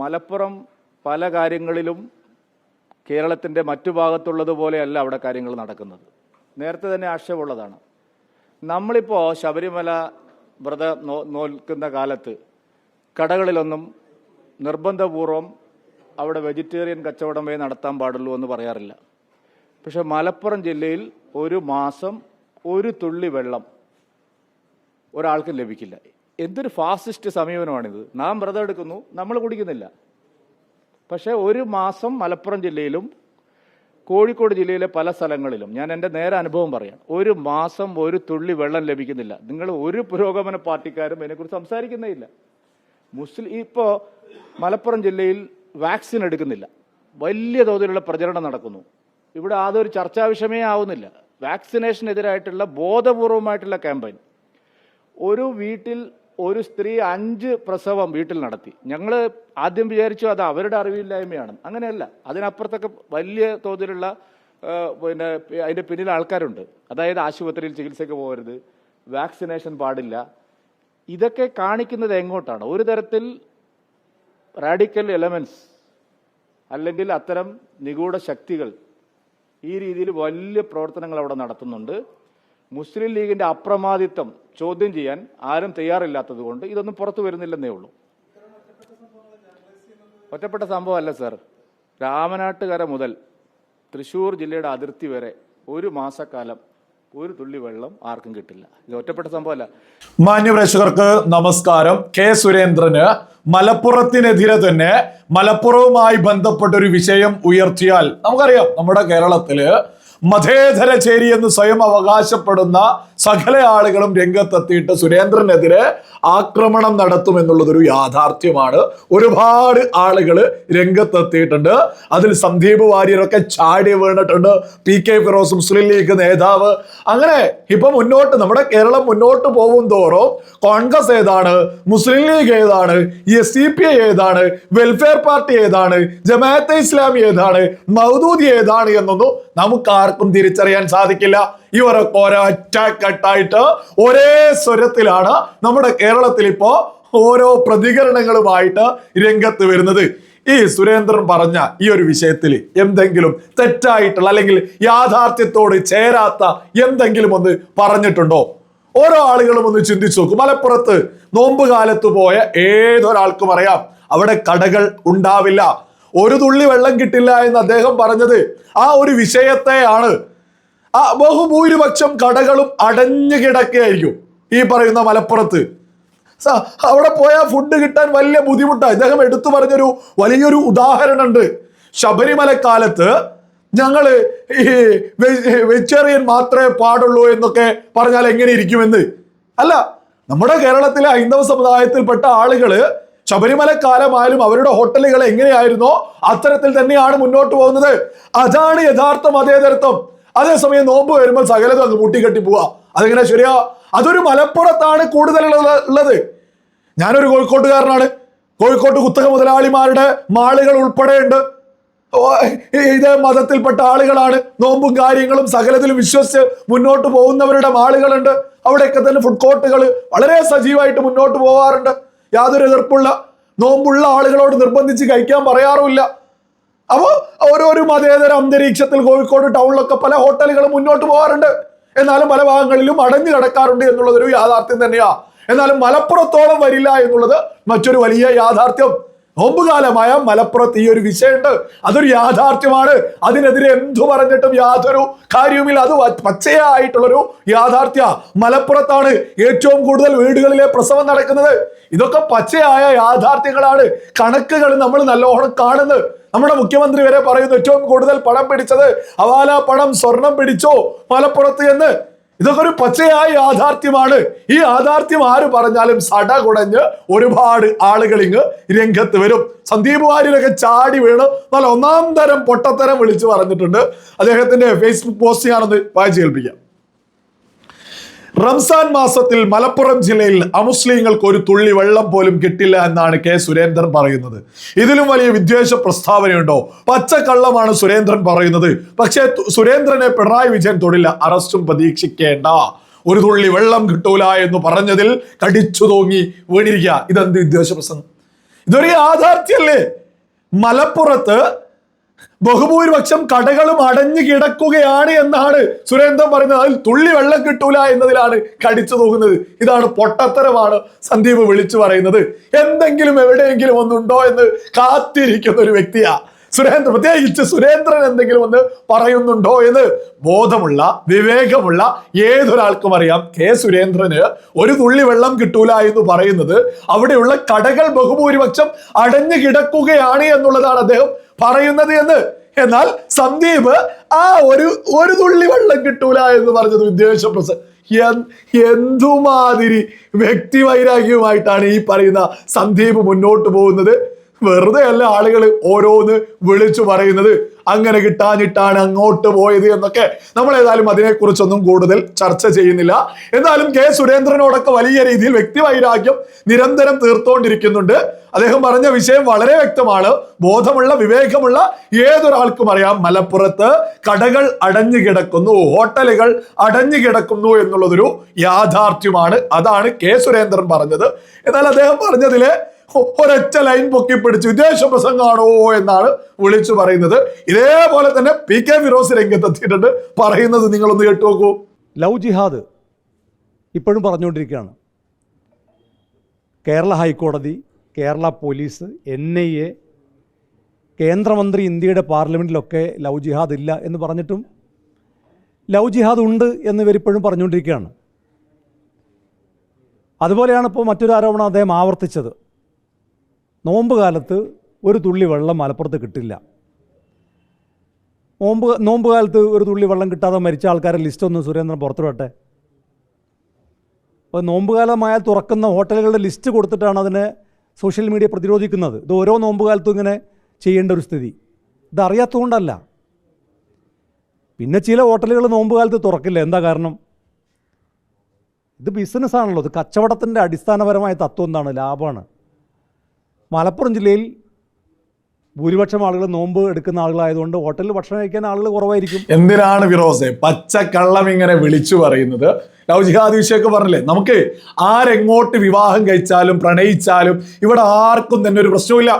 മലപ്പുറം പല കാര്യങ്ങളിലും കേരളത്തിന്റെ മറ്റു ഭാഗത്തുള്ളതുപോലെയല്ല അവിടെ കാര്യങ്ങൾ നടക്കുന്നത്. നേരത്തെ തന്നെ ആക്ഷേപമുള്ളതാണ് നമ്മളിപ്പോൾ ശബരിമല വ്രത നോ നോൽക്കുന്ന കാലത്ത് കടകളിലൊന്നും നിർബന്ധപൂർവം അവിടെ വെജിറ്റേറിയൻ കച്ചവടം കച്ചവടമേ നടത്താൻ പാടുള്ളൂ എന്ന് പറയാറില്ല. പക്ഷെ മലപ്പുറം ജില്ലയിൽ ഒരു മാസം ഒരു തുള്ളി വെള്ളം ഒരാൾക്കും ലഭിക്കില്ല. എന്തൊരു ഫാസിസ്റ്റ് സമീപനമാണിത്. നാം വ്രതം എടുക്കുന്നു നമ്മൾ കുടിക്കുന്നില്ല. പക്ഷേ ഒരു മാസം മലപ്പുറം ജില്ലയിലും കോഴിക്കോട് ജില്ലയിലെ പല സ്ഥലങ്ങളിലും ഞാൻ എന്റെ നേരെ അനുഭവം പറയാം. ഒരു മാസം ഒരു തുള്ളി വെള്ളം ലഭിക്കുന്നില്ല. നിങ്ങൾ ഒരു പുരോഗമന പാർട്ടിക്കാരും ഇതിനെക്കുറിച്ച് സംസാരിക്കുന്നേ ഇല്ല. മുസ്ലിം ഇപ്പോൾ മലപ്പുറം ജില്ലയിൽ വാക്സിൻ എടുക്കുന്നില്ല. വലിയ തോതിലുള്ള പ്രചരണം നടക്കുന്നു. ഇവിടെ അതൊരു ചർച്ചാ വിഷയമേ ആവുന്നില്ല. വാക്സിനേഷനെതിരായിട്ടുള്ള ബോധപൂർവമായിട്ടുള്ള ക്യാമ്പയിൻ. ഒരു വീട്ടിൽ ഒരു സ്ത്രീ അഞ്ച് പ്രസവം വീട്ടിൽ നടത്തി. ഞങ്ങൾ ആദ്യം വിചാരിച്ചു അത് അവരുടെ അറിവില്ലായ്മയാണ്. അങ്ങനെയല്ല. അതിനപ്പുറത്തൊക്കെ വലിയ തോതിലുള്ള പിന്നെ അതിന്റെ പിന്നിൽ ആൾക്കാരുണ്ട്. അതായത് ആശുപത്രിയിൽ ചികിത്സയ്ക്ക് പോകരുത് വാക്സിനേഷൻ പാടില്ല. ഇതൊക്കെ കാണിക്കുന്നത് എങ്ങോട്ടാണ്? ഒരു തരത്തിൽ റാഡിക്കൽ എലമെൻസ് അല്ലെങ്കിൽ അത്തരം നിഗൂഢ ശക്തികൾ ഈ രീതിയിൽ വലിയ പ്രവർത്തനങ്ങൾ അവിടെ നടത്തുന്നുണ്ട്. മുസ്ലിം ലീഗിന്റെ അപ്രമാദിത്വം ചോദ്യം ചെയ്യാൻ ആരും തയ്യാറില്ലാത്തത് കൊണ്ട് ഇതൊന്നും പുറത്തു വരുന്നില്ലെന്നേ ഉള്ളൂ. ഒറ്റപ്പെട്ട സംഭവമല്ല സർ. രാമനാട്ടുകര മുതൽ തൃശ്ശൂർ ജില്ലയുടെ അതിർത്തി വരെ ഒരു മാസക്കാലം ഒരു തുള്ളി വെള്ളം ആർക്കും കിട്ടില്ല. ഇത് ഒറ്റപ്പെട്ട സംഭവമല്ല. മാന്യപ്രേക്ഷകർക്ക് നമസ്കാരം. കെ. സുരേന്ദ്രന് മലപ്പുറത്തിനെതിരെ തന്നെ മലപ്പുറവുമായി ബന്ധപ്പെട്ട ഒരു വിഷയം ഉയർത്തിയാൽ നമുക്കറിയാം നമ്മുടെ കേരളത്തിൽ മതേതര ചേരി എന്ന് സ്വയം അവകാശപ്പെടുന്ന സകല ആളുകളും രംഗത്തെത്തിയിട്ട് സുരേന്ദ്രനെതിരെ ആക്രമണം നടത്തുമെന്നുള്ളതൊരു യാഥാർത്ഥ്യമാണ്. ഒരുപാട് ആളുകൾ രംഗത്തെത്തിയിട്ടുണ്ട്. അതിൽ സന്ദീപ് വാര്യരൊക്കെ ചാടി വീണിട്ടുണ്ട്. പി കെ ഫിറോസ് മുസ്ലിം ലീഗ് നേതാവ്. അങ്ങനെ ഇപ്പൊ മുന്നോട്ട് നമ്മുടെ കേരളം മുന്നോട്ട് പോകും തോറും കോൺഗ്രസ് ഏതാണ് മുസ്ലിം ലീഗ് ഏതാണ് എസ് സി പി ഐ ഏതാണ് വെൽഫെയർ പാർട്ടി ഏതാണ് ജമാഅത്തെ ഇസ്ലാമി ഏതാണ് മൗദൂദി ഏതാണ് എന്നൊന്നും നമുക്ക് ആർക്കും തിരിച്ചറിയാൻ സാധിക്കില്ല. ഇവരൊക്കെ ഒരൊറ്റക്കെട്ടായിട്ട് ഒരേ സ്വരത്തിലാണ് നമ്മുടെ കേരളത്തിൽ ഇപ്പോ ഓരോ പ്രതികരണങ്ങളുമായിട്ട് രംഗത്ത് വരുന്നത്. ഈ സുരേന്ദ്രൻ പറഞ്ഞ ഈ ഒരു വിഷയത്തിൽ എന്തെങ്കിലും തെറ്റായിട്ടുള്ള അല്ലെങ്കിൽ യാഥാർത്ഥ്യത്തോട് ചേരാത്ത എന്തെങ്കിലും ഒന്ന് പറഞ്ഞിട്ടുണ്ടോ? ഓരോ ആളുകളും ഒന്ന് ചിന്തിച്ചു നോക്കും. മലപ്പുറത്ത് നോമ്പ് കാലത്ത് പോയ ഏതൊരാൾക്കും അറിയാം അവിടെ കടകൾ ഉണ്ടാവില്ല. ഒരു തുള്ളി വെള്ളം കിട്ടില്ല എന്ന് അദ്ദേഹം പറഞ്ഞത്. ആ ഒരു വിഷയത്തെയാണ് ആ ബഹുഭൂരിപക്ഷം കടകളും അടഞ്ഞു കിടക്കുകയായിരിക്കും ഈ പറയുന്ന മലപ്പുറത്ത്. അവിടെ പോയാൽ ഫുഡ് കിട്ടാൻ വലിയ ബുദ്ധിമുട്ടാണ് ഇദ്ദേഹം എടുത്തു പറഞ്ഞൊരു വലിയൊരു ഉദാഹരണമുണ്ട്. ശബരിമലക്കാലത്ത് ഞങ്ങൾ ഈ വെജിറ്റേറിയൻ മാത്രമേ പാടുള്ളൂ എന്നൊക്കെ പറഞ്ഞാൽ എങ്ങനെ ഇരിക്കുമെന്ന്? അല്ല നമ്മുടെ കേരളത്തിലെ ഹൈന്ദവ സമുദായത്തിൽപ്പെട്ട ആളുകൾ ശബരിമല കാലമായാലും അവരുടെ ഹോട്ടലുകൾ എങ്ങനെയായിരുന്നോ അത്തരത്തിൽ തന്നെയാണ് മുന്നോട്ട് പോകുന്നത്. അതാണ് യഥാർത്ഥ മതേതരത്വം. അതേസമയം നോമ്പ് വരുമ്പോൾ സകലതും അങ്ങ് മുട്ടിക്കെട്ടി പോവാ. അതെങ്ങനെ ശരിയാ? അതൊരു മലപ്പുറത്താണ് കൂടുതൽ ഉള്ളത്- ഞാനൊരു കോഴിക്കോട്ടുകാരനാണ്. കോഴിക്കോട്ട് കുത്തക മുതലാളിമാരുടെ മാളുകൾ ഉൾപ്പെടെയുണ്ട്. ഇതേ മതത്തിൽപ്പെട്ട ആളുകളാണ്. നോമ്പും കാര്യങ്ങളും സകലത്തിലും വിശ്വസിച്ച് മുന്നോട്ട് പോകുന്നവരുടെ മാളുകളുണ്ട്. അവിടെയൊക്കെ തന്നെ ഫുഡ് കോർട്ടുകൾ വളരെ സജീവമായിട്ട് മുന്നോട്ട് പോകാറുണ്ട് യാതൊരു എതിർപ്പുള്ള നോമ്പുള്ള ആളുകളോട് നിർബന്ധിച്ച് കഴിക്കാൻ പറയാറുമില്ല. അപ്പോൾ ഓരോരു മതേതര അന്തരീക്ഷത്തിൽ കോഴിക്കോട് ടൗണിലൊക്കെ പല ഹോട്ടലുകൾ മുന്നോട്ട് പോകാറുണ്ട്. എന്നാലും പല ഭാഗങ്ങളിലും അടഞ്ഞു കിടക്കാറുണ്ട് എന്നുള്ളതൊരു യാഥാർത്ഥ്യം തന്നെയാ. എന്നാലും മലപ്പുറത്തോളം വരില്ല എന്നുള്ളത് മറ്റൊരു വലിയ യാഥാർത്ഥ്യം. നോമ്പുകാലമായ മലപ്പുറത്ത് ഈ ഒരു വിഷയമുണ്ട്. അതൊരു യാഥാർത്ഥ്യമാണ്. അതിനെതിരെ എന്തു പറഞ്ഞിട്ടും യാതൊരു കാര്യവുമില്ല. അത് പച്ചയായിട്ടുള്ളൊരു യാഥാർത്ഥ്യ. മലപ്പുറത്താണ് ഏറ്റവും കൂടുതൽ വീടുകളിലെ പ്രസവം നടക്കുന്നത്. ഇതൊക്കെ പച്ചയായ യാഥാർത്ഥ്യങ്ങളാണ്. കണക്കുകൾ നമ്മൾ നല്ലോണം കാണുന്നത് നമ്മുടെ മുഖ്യമന്ത്രി വരെ പറയുന്നു ഏറ്റവും കൂടുതൽ പണം പിടിച്ചത് അവാല പണം സ്വർണം പിടിച്ചോ മലപ്പുറത്ത് എന്ന്. ഇതൊക്കെ ഒരു പച്ചയായ യാഥാർത്ഥ്യമാണ്. ഈ യാഥാർത്ഥ്യം ആര് പറഞ്ഞാലും സട കുടഞ്ഞ് ഒരുപാട് ആളുകൾ ഇങ്ങ് രംഗത്ത് വരും. സന്ദീപ് വാര്യരൊക്കെ ചാടി വീണ് നല്ല ഒന്നാം തരം പൊട്ടത്തരം വിളിച്ചു പറഞ്ഞിട്ടുണ്ട്. അദ്ദേഹത്തിന്റെ ഫേസ്ബുക്ക് പോസ്റ്റ് ഞാനൊന്ന് വായിച്ചു കേൾപ്പിക്കാം. റംസാൻ മാസത്തിൽ മലപ്പുറം ജില്ലയിൽ അമുസ്ലിങ്ങൾക്ക് ഒരു തുള്ളി വെള്ളം പോലും കിട്ടില്ല എന്നാണ് കെ സുരേന്ദ്രൻ പറയുന്നത്. ഇതിലും വലിയ വിദ്വേഷ പ്രസ്താവനയുണ്ടോ? പച്ചക്കള്ളമാണ് സുരേന്ദ്രൻ പറയുന്നത്. പക്ഷേ സുരേന്ദ്രനെ പിണറായി വിജയൻ തൊടില്ല. അറസ്റ്റും പ്രതീക്ഷിക്കേണ്ട. ഒരു തുള്ളി വെള്ളം കിട്ടൂല എന്ന് പറഞ്ഞതിൽ കടിച്ചു തോങ്ങി വീണിരിക്കുക. ഇതെന്ത് വിദ്വേഷ പ്രസംഗം? ഇതൊരു യാഥാർത്ഥ്യല്ലേ മലപ്പുറത്ത് ബഹുഭൂരിപക്ഷം കടകളും അടഞ്ഞു കിടക്കുകയാണ് എന്നാണ് സുരേന്ദ്രൻ പറയുന്നത്. അതിൽ തുള്ളി വെള്ളം കിട്ടൂല എന്നതിലാണ് കടിച്ചു നോക്കുന്നത് ഇതാണ് പൊട്ടത്തരമാണ് സന്ദീപ് വിളിച്ചു പറയുന്നത്. എന്തെങ്കിലും എവിടെയെങ്കിലും ഒന്നുണ്ടോ എന്ന് കാത്തിരിക്കുന്ന ഒരു വ്യക്തിയാ സുരേന്ദ്രൻ. പ്രത്യേകിച്ച് സുരേന്ദ്രൻ എന്തെങ്കിലും ഒന്ന് പറയുന്നുണ്ടോ എന്ന് ബോധമുള്ള വിവേകമുള്ള ഏതൊരാൾക്കും അറിയാം. കെ സുരേന്ദ്രന് ഒരു തുള്ളി വെള്ളം കിട്ടൂല എന്ന് പറയുന്നത് അവിടെയുള്ള കടകൾ ബഹുഭൂരിപക്ഷം അടഞ്ഞു കിടക്കുകയാണ് എന്നുള്ളതാണ് അദ്ദേഹം പറയുന്നത് എന്ന്. എന്നാൽ സന്ദീപ് ആ ഒരു ഒരു തുള്ളി വെള്ളം കിട്ടൂല എന്ന് പറഞ്ഞത് വിദ്വേഷ പ്രസ എന്തുമാതിരി വ്യക്തി വൈരാഗ്യവുമായിട്ടാണ് ഈ പറയുന്ന സന്ദീപ് മുന്നോട്ട് പോകുന്നത്? വെറുതെ അല്ല ആളുകൾ ഓരോന്ന് വിളിച്ചു പറയുന്നത്. അങ്ങനെ കിട്ടാഞ്ഞിട്ടാണ് അങ്ങോട്ട് പോയത് എന്നൊക്കെ നമ്മൾ ഏതായാലും അതിനെക്കുറിച്ചൊന്നും കൂടുതൽ ചർച്ച ചെയ്യുന്നില്ല. എന്നാലും കെ സുരേന്ദ്രനോടൊക്കെ വലിയ രീതിയിൽ വ്യക്തിവൈരാഗ്യം നിരന്തരം തീർത്തുകൊണ്ടിരിക്കുന്നുണ്ട് അദ്ദേഹം പറഞ്ഞ വിഷയം വളരെ വ്യക്തമാണ്. ബോധമുള്ള വിവേകമുള്ള ഏതൊരാൾക്കും അറിയാം. മലപ്പുറത്ത് കടകൾ അടഞ്ഞു കിടക്കുന്നു. ഹോട്ടലുകൾ അടഞ്ഞു കിടക്കുന്നു എന്നുള്ളതൊരു യാഥാർത്ഥ്യമാണ്. അതാണ് കെ സുരേന്ദ്രൻ പറഞ്ഞത്. എന്നാൽ അദ്ദേഹം പറഞ്ഞതിൽ ഒരൊറ്റ ലൈൻ പൊക്കി പിടിച്ച് വിദേശ പ്രസംഗമാണോ എന്നാണ് വിളിച്ചു പറയുന്നത്. ഇതേപോലെ തന്നെ പി കെ ഫിറോസ് രംഗത്തെത്തിയിട്ടുണ്ട്. പറയുന്നത് നിങ്ങളൊന്ന് കേട്ടു നോക്കൂ. ലവ് ജിഹാദ് ഇപ്പോഴും പറഞ്ഞുകൊണ്ടിരിക്കുകയാണ്. കേരള ഹൈക്കോടതി Kerala police N I A കേന്ദ്രമന്ത്രി ഇന്ത്യയുടെ പാർലമെന്റിലൊക്കെ ലവ് ജിഹാദ് ഇല്ല എന്ന് പറഞ്ഞിട്ടും ലവ് ജിഹാദ് ഉണ്ട് എന്ന് ഇവരിപ്പോഴും പറഞ്ഞുകൊണ്ടിരിക്കുകയാണ്. അതുപോലെയാണ് ഇപ്പോൾ മറ്റൊരു ആരോപണം അദ്ദേഹം ആവർത്തിച്ചത്. നോമ്പ് കാലത്ത് ഒരു തുള്ളി വെള്ളം മലപ്പുറത്ത് കിട്ടില്ല. നോമ്പ് നോമ്പ് കാലത്ത് ഒരു തുള്ളി വെള്ളം കിട്ടാതെ മരിച്ച ആൾക്കാരുടെ ലിസ്റ്റ് ഒന്ന് സുരേന്ദ്രൻ പുറത്തുവിടട്ടെ. അപ്പോൾ നോമ്പ് കാലമായാൽ തുറക്കുന്ന ഹോട്ടലുകളുടെ ലിസ്റ്റ് കൊടുത്തിട്ടാണ് അതിനെ സോഷ്യൽ മീഡിയ പ്രതിരോധിക്കുന്നത്. ഇത് ഓരോ നോമ്പ് കാലത്തും ഇങ്ങനെ ചെയ്യേണ്ട ഒരു സ്ഥിതി. ഇതറിയാത്തതുകൊണ്ടല്ല പിന്നെ ചില ഹോട്ടലുകൾ നോമ്പ് കാലത്ത് തുറക്കില്ല. എന്താ കാരണം? ഇത് ബിസിനസ്സാണല്ലോ ഇത് കച്ചവടത്തിന്റെ അടിസ്ഥാനപരമായ തത്വം എന്താണ്? ലാഭമാണ്. മലപ്പുറം ജില്ലയിൽ ഭൂരിപക്ഷം ആളുകൾ നോമ്പ് എടുക്കുന്ന ആളുകളായതുകൊണ്ട് ഹോട്ടലിൽ ഭക്ഷണം കഴിക്കാൻ ആളുകൾ കുറവായിരിക്കും. എന്തിനാണ് ഫിറോസെ? പച്ചക്കള്ളം ഇങ്ങനെ വിളിച്ചു പറയുന്നത്. ലവ് ജിഹാദ് വിഷയമൊക്കെ പറഞ്ഞില്ലേ? നമുക്ക് ആരെങ്ങോട്ട് വിവാഹം കഴിച്ചാലും പ്രണയിച്ചാലും ഇവിടെ ആർക്കും തന്നെ ഒരു പ്രശ്നമില്ല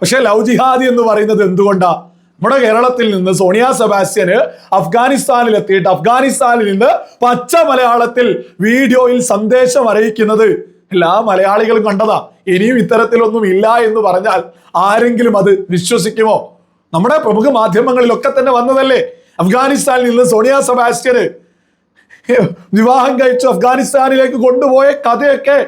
പക്ഷേ ലവ് ജിഹാദി എന്ന് പറയുന്നത് എന്തുകൊണ്ടാ? നമ്മുടെ കേരളത്തിൽ നിന്ന് സോണിയ സെബാസ്റ്റ്യന് അഫ്ഗാനിസ്ഥാനിൽ എത്തിയിട്ട് അഫ്ഗാനിസ്ഥാനിൽ നിന്ന് പച്ച മലയാളത്തിൽ വീഡിയോയിൽ സന്ദേശം അറിയിക്കുന്നത് എല്ലാ മലയാളികളും കണ്ടതാ. ഇനിയും ഇത്തരത്തിലൊന്നും ഇല്ല എന്ന് പറഞ്ഞാൽ ആരെങ്കിലും അത് വിശ്വസിക്കുമോ? നമ്മുടെ പ്രമുഖ മാധ്യമങ്ങളിലൊക്കെ തന്നെ വന്നതല്ലേ. അഫ്ഗാനിസ്ഥാനിൽ നിന്ന് സോണിയ സെബാസ്റ്റ്യന് വിവാഹം കഴിച്ചു അഫ്ഗാനിസ്ഥാനിലേക്ക് കൊണ്ടുപോയ കഥയൊക്കെ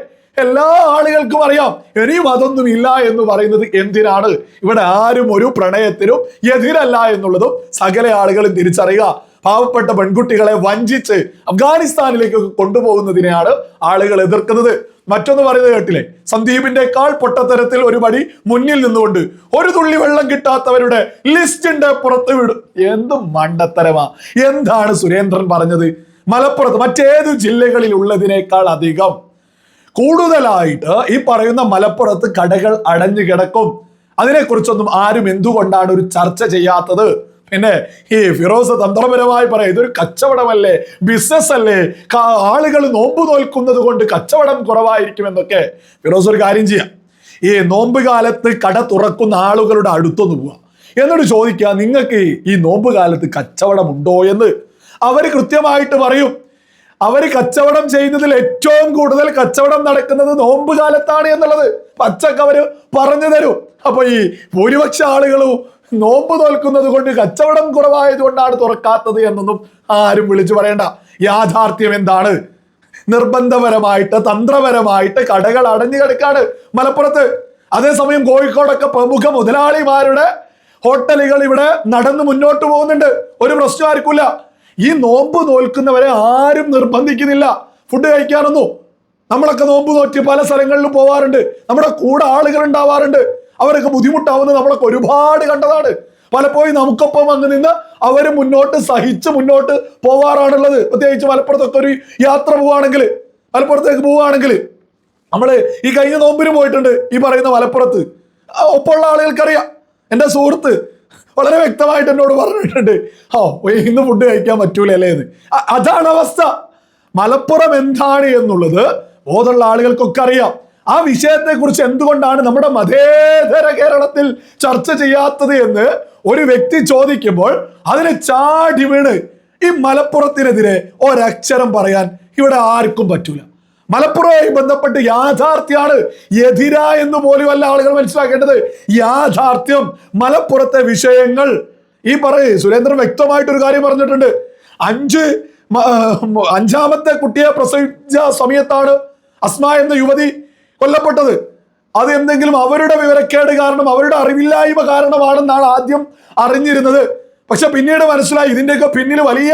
എല്ലാ ആളുകൾക്കും അറിയാം. ഇനിയും അതൊന്നും ഇല്ല എന്ന് പറയുന്നത് എന്തിനാണ്? ഇവിടെ ആരും ഒരു പ്രണയത്തിനും എതിരല്ല എന്നുള്ളതും സകല ആളുകളും തിരിച്ചറിയുക. പാവപ്പെട്ട പെൺകുട്ടികളെ വഞ്ചിച്ച് അഫ്ഗാനിസ്ഥാനിലേക്ക് കൊണ്ടുപോകുന്നതിനെയാണ് ആളുകൾ എതിർക്കുന്നത്. മറ്റൊന്ന് പറയുന്നത് കേട്ടില്ലേ? സന്ദീപിന്റെ സന്ദീപിന്റെക്കാൾ പൊട്ടത്തരത്തിൽ ഒരു പടി മുന്നിൽ നിന്നുകൊണ്ട് ഒരു തുള്ളി വെള്ളം കിട്ടാത്തവരുടെ ലിസ്റ്റിന്റെ പുറത്ത് വിടും. എന്ത് മണ്ടത്തരമാ. എന്താണ് സുരേന്ദ്രൻ പറഞ്ഞത്? മലപ്പുറത്ത് മറ്റേത് ജില്ലകളിൽ ഉള്ളതിനേക്കാൾ അധികം കൂടുതലായിട്ട് ഈ പറയുന്ന മലപ്പുറത്ത് കടകൾ അടഞ്ഞു കിടക്കും. അതിനെക്കുറിച്ചൊന്നും ആരും എന്തുകൊണ്ടാണ് ഒരു ചർച്ച ചെയ്യാത്തത്? പിന്നെ ഈ ഫിറോസ് തന്ത്രപരമായി പറയാം ഇതൊരു കച്ചവടമല്ലേ? ബിസിനസ് അല്ലേ? ആളുകൾ നോമ്പ് നോൽക്കുന്നത് കൊണ്ട് കച്ചവടം കുറവായിരിക്കും എന്നൊക്കെ ഫിറോസ് ഒരു കാര്യം ചെയ്യാം. ഈ നോമ്പ് കാലത്ത് കട തുറക്കുന്ന ആളുകളുടെ അടുത്തൊന്ന് പോവാ. എന്നിട്ട് ചോദിക്കുക നിങ്ങൾക്ക് ഈ നോമ്പ് കാലത്ത് കച്ചവടമുണ്ടോ എന്ന്? അവർ കൃത്യമായിട്ട് പറയും അവർ കച്ചവടം ചെയ്യുന്നതിൽ ഏറ്റവും കൂടുതൽ കച്ചവടം നടക്കുന്നത് നോമ്പ് കാലത്താണ് എന്നുള്ളത്. പച്ചക്ക് അവർ പറഞ്ഞു തരും. അപ്പൊ ഈ ഭൂരിപക്ഷ ആളുകളും നോമ്പ് തോൽക്കുന്നത് കൊണ്ട് കച്ചവടം കുറവായത് കൊണ്ടാണ് തുറക്കാത്തത് എന്നൊന്നും ആരും വിളിച്ചു പറയണ്ട. യാഥാർത്ഥ്യം എന്താണ്? നിർബന്ധപരമായിട്ട് തന്ത്രപരമായിട്ട് കടകൾ അടഞ്ഞു കിടക്കാണ് മലപ്പുറത്ത്. അതേസമയം കോഴിക്കോടൊക്കെ പ്രമുഖ മുതലാളിമാരുടെ ഹോട്ടലുകൾ ഇവിടെ നടന്നു മുന്നോട്ട് പോകുന്നുണ്ട്. ഒരു പ്രശ്നം ആർക്കില്ല ഈ നോമ്പ് നോൽക്കുന്നവരെ ആരും നിർബന്ധിക്കുന്നില്ല. ഫുഡ് കഴിക്കാനൊന്നും. നമ്മളൊക്കെ നോമ്പ് നോറ്റി പല സ്ഥലങ്ങളിലും പോവാറുണ്ട്. നമ്മുടെ കൂടെ ആളുകൾ ഉണ്ടാവാറുണ്ട്. അവരൊക്കെ ബുദ്ധിമുട്ടാവുന്നത് നമ്മളൊക്കെ ഒരുപാട് കണ്ടതാണ്. പലപ്പോഴും നമുക്കൊപ്പം വന്ന് നിന്ന് അവർ മുന്നോട്ട് സഹിച്ച് മുന്നോട്ട് പോവാറാണുള്ളത്. പ്രത്യേകിച്ച് മലപ്പുറത്തൊക്കെ ഒരു യാത്ര പോവുകയാണെങ്കിൽ മലപ്പുറത്തേക്ക് പോവുകയാണെങ്കിൽ നമ്മൾ ഈ കഴിഞ്ഞ നോമ്പിന് പോയിട്ടുണ്ട് ഈ പറയുന്ന മലപ്പുറത്ത്. ഒപ്പമുള്ള ആളുകൾക്കറിയാം. എന്റെ സുഹൃത്ത് വളരെ വ്യക്തമായിട്ട് എന്നോട് പറഞ്ഞിട്ടുണ്ട്. ഓ ഇന്ന് ഫുഡ് കഴിക്കാൻ പറ്റൂല അല്ലേ? എന്ന്. അതാണ് അവസ്ഥ. മലപ്പുറം എന്താണ് എന്നുള്ളത് ബോധമുള്ള ആളുകൾക്കൊക്കെ അറിയാം. ആ വിഷയത്തെക്കുറിച്ച് എന്തുകൊണ്ടാണ് നമ്മുടെ മതേതര കേരളത്തിൽ ചർച്ച ചെയ്യാത്തത് എന്ന് ഒരു വ്യക്തി ചോദിക്കുമ്പോൾ അതിനെ ചാടി വീണ് ഈ മലപ്പുറത്തിനെതിരെ ഒരക്ഷരം പറയാൻ ഇവിടെ ആർക്കും പറ്റൂല. മലപ്പുറവുമായി ബന്ധപ്പെട്ട് യാഥാർത്ഥ്യമാണ് എതിര എന്ന് പോലും അല്ല ആളുകൾ മനസ്സിലാക്കേണ്ടത്. യാഥാർത്ഥ്യം മലപ്പുറത്തെ വിഷയങ്ങൾ. ഈ പറയ് സുരേന്ദ്രൻ വ്യക്തമായിട്ടൊരു കാര്യം പറഞ്ഞിട്ടുണ്ട്. അഞ്ച് അഞ്ചാമത്തെ കുട്ടിയെ പ്രസവിച്ച സമയത്താണ് അസ്മ എന്ന യുവതി കൊല്ലപ്പെട്ടത്. അത് എന്തെങ്കിലും അവരുടെ വിവരക്കേട് കാരണം അവരുടെ അറിവില്ലായ്മ കാരണമാണെന്നാണ് ആദ്യം അറിഞ്ഞിരുന്നത്. പക്ഷെ പിന്നീട് മനസ്സിലായി ഇതിന്റെയൊക്കെ പിന്നിൽ വലിയ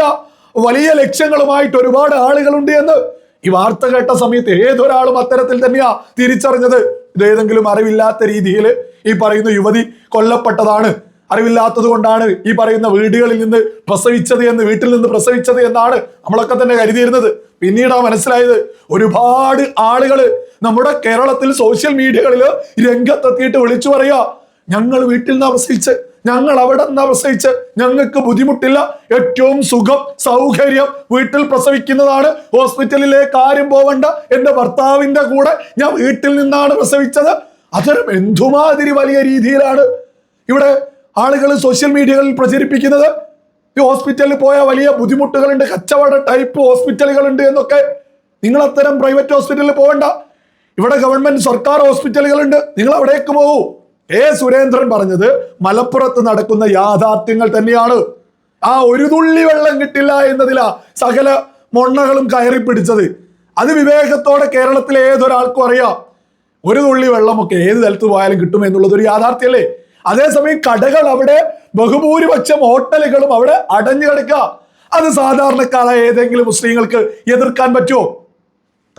വലിയ ലക്ഷ്യങ്ങളുമായിട്ട് ഒരുപാട് ആളുകളുണ്ട് എന്ന് ഈ വാർത്ത കേട്ട സമയത്ത് ഏതൊരാളും അത്തരത്തിൽ തന്നെയാ തിരിച്ചറിഞ്ഞത്. ഇത് ഏതെങ്കിലും അറിവില്ലാത്ത രീതിയിൽ ഈ പറയുന്ന യുവതി കൊല്ലപ്പെട്ടതാണ്. അറിവില്ലാത്തത് കൊണ്ടാണ് ഈ പറയുന്ന വീടുകളിൽ നിന്ന് പ്രസവിച്ചത് എന്ന് വീട്ടിൽ നിന്ന് പ്രസവിച്ചത് എന്നാണ് നമ്മളൊക്കെ തന്നെ കരുതിയിരുന്നത്. പിന്നീടാ മനസ്സിലായത് ഒരുപാട് ആളുകൾ നമ്മുടെ കേരളത്തിൽ സോഷ്യൽ മീഡിയകളിൽ രംഗത്തെത്തിയിട്ട് വിളിച്ചു പറയാ ഞങ്ങൾ വീട്ടിൽ നിന്ന് അവസരിച്ച് ഞങ്ങൾ അവിടെ നിന്ന് അവസരിച്ച് ഞങ്ങൾക്ക് ബുദ്ധിമുട്ടില്ല ഏറ്റവും സുഖം സൗകര്യം വീട്ടിൽ പ്രസവിക്കുന്നതാണ് ഹോസ്പിറ്റലിലേക്ക് ആരും പോവണ്ട എന്റെ ഭർത്താവിന്റെ കൂടെ ഞാൻ വീട്ടിൽ നിന്നാണ് പ്രസവിച്ചത്. അതൊരു എന്തുമാതിരി വലിയ രീതിയിലാണ് ഇവിടെ ആളുകൾ സോഷ്യൽ മീഡിയകളിൽ പ്രചരിപ്പിക്കുന്നത്. ഈ ഹോസ്പിറ്റലിൽ പോയ വലിയ ബുദ്ധിമുട്ടുകളുണ്ട് കച്ചവട ടൈപ്പ് ഹോസ്പിറ്റലുകളുണ്ട് എന്നൊക്കെ. നിങ്ങൾ അത്തരം പ്രൈവറ്റ് ഹോസ്പിറ്റലിൽ പോകണ്ട ഇവിടെ ഗവൺമെന്റ് സർക്കാർ ഹോസ്പിറ്റലുകളുണ്ട്. നിങ്ങൾ അവിടേക്ക് പോകൂ. എ. സുരേന്ദ്രൻ പറഞ്ഞത് മലപ്പുറത്ത് നടക്കുന്ന യാഥാർത്ഥ്യങ്ങൾ തന്നെയാണ്. ആ ഒരു തുള്ളി വെള്ളം കിട്ടില്ല എന്നതിലാ സകല മൊണ്ണകളും കയറി പിടിച്ചത്. അത് വിവേകത്തോടെ കേരളത്തിലെ ഏതൊരാൾക്കും അറിയാം. ഒരു തുള്ളി വെള്ളമൊക്കെ ഏത് തലത്ത് പോയാലും കിട്ടും എന്നുള്ളത് ഒരു യാഥാർത്ഥ്യല്ലേ അതേസമയം കടകൾ അവിടെ ബഹുഭൂരിപക്ഷം ഹോട്ടലുകളും അവിടെ അടഞ്ഞു കിടക്കുക. അത് സാധാരണക്കാരായ ഏതെങ്കിലും മുസ്ലിങ്ങൾക്ക് എതിർക്കാൻ പറ്റുമോ?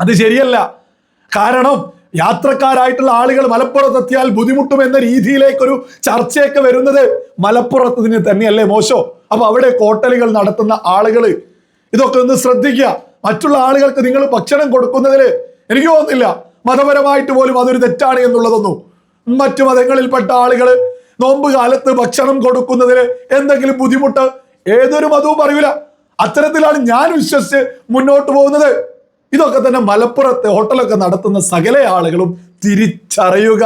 അത് ശരിയല്ല. കാരണം യാത്രക്കാരായിട്ടുള്ള ആളുകൾ മലപ്പുറത്ത് എത്തിയാൽ ബുദ്ധിമുട്ടും എന്ന രീതിയിലേക്കൊരു ചർച്ചയൊക്കെ വരുന്നത് മലപ്പുറത്തിന് തന്നെയല്ലേ മോശോ? അപ്പൊ അവിടെ ഹോട്ടലുകൾ നടത്തുന്ന ആളുകൾ ഇതൊക്കെ ഒന്ന് ശ്രദ്ധിക്കുക. മറ്റുള്ള ആളുകൾക്ക് നിങ്ങൾ ഭക്ഷണം കൊടുക്കുന്നതിൽ എനിക്ക് തോന്നുന്നില്ല മതപരമായിട്ട് പോലും അതൊരു തെറ്റാണ് എന്നുള്ളതൊന്നും. മറ്റു മതങ്ങളിൽപ്പെട്ട ആളുകൾ നോമ്പ് കാലത്ത് ഭക്ഷണം കൊടുക്കുന്നതിൽ എന്തെങ്കിലും ബുദ്ധിമുട്ട് ഏതൊരു മതവും പറയൂല. അത്തരത്തിലാണ് ഞാൻ വിശ്വസിച്ച് മുന്നോട്ട് പോകുന്നത്. ഇതൊക്കെ തന്നെ മലപ്പുറത്തെ ഹോട്ടലൊക്കെ നടത്തുന്ന സകല ആളുകളും തിരിച്ചറിയുക.